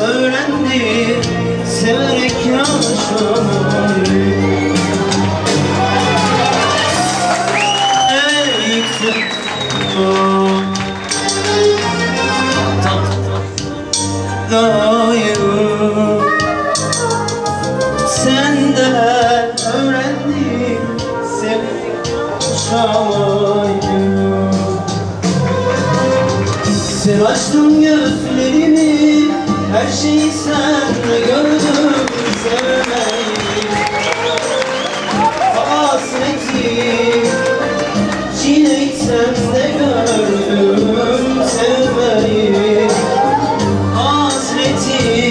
öğrendi severek yaşamayı Ey Tat Daim salayım Sen açtın gözlerimi Her şeyi senle gördüm Sevmeyim Hasreti Çiğneyip sende gördüm Sevmeyim Hasreti.